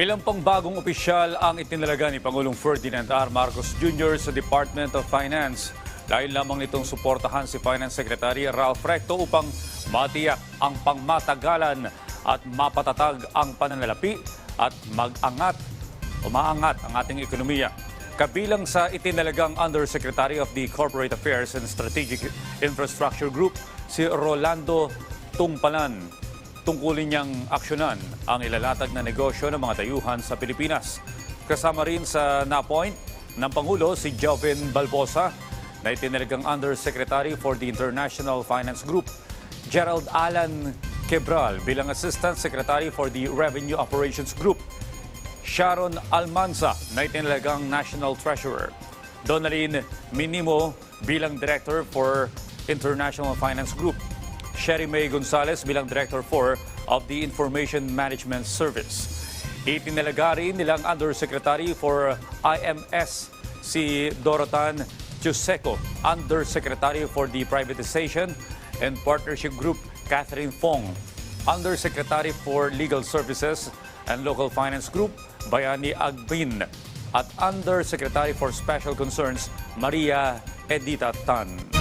Ilang pang bagong opisyal ang itinalaga ni Pangulong Ferdinand R. Marcos Jr. sa Department of Finance. Dahil lamang nitong suportahan si Finance Secretary Ralph Recto upang matiyak ang pangmatagalan at mapatatag ang pananalapi at mag-angat o maangat ang ating ekonomiya. Kabilang sa itinalagang Undersecretary of the Corporate Affairs and Strategic Infrastructure Group, si Rolando Tungpalan. Tungkulin niyang aksyonan ang ilalatag na negosyo ng mga dayuhan sa Pilipinas. Kasama rin sa na-appoint ng Pangulo si Joven Balbosa na itinalagang Undersecretary for the International Finance Group. Gerald Alan Quebral bilang Assistant Secretary for the Revenue Operations Group. Sharon Almanza na itinalagang National Treasurer. Donalyn Minimo bilang Director for International Finance Group. Sherry May Gonzalez bilang Director 4 of the Information Management Service. Itinalaga rin nilang Undersecretary for IMS si Dorotan Chuseco, Undersecretary for the Privatization and Partnership Group Catherine Fong, Undersecretary for Legal Services and Local Finance Group Bayani Agbin at Undersecretary for Special Concerns Maria Edita Tan.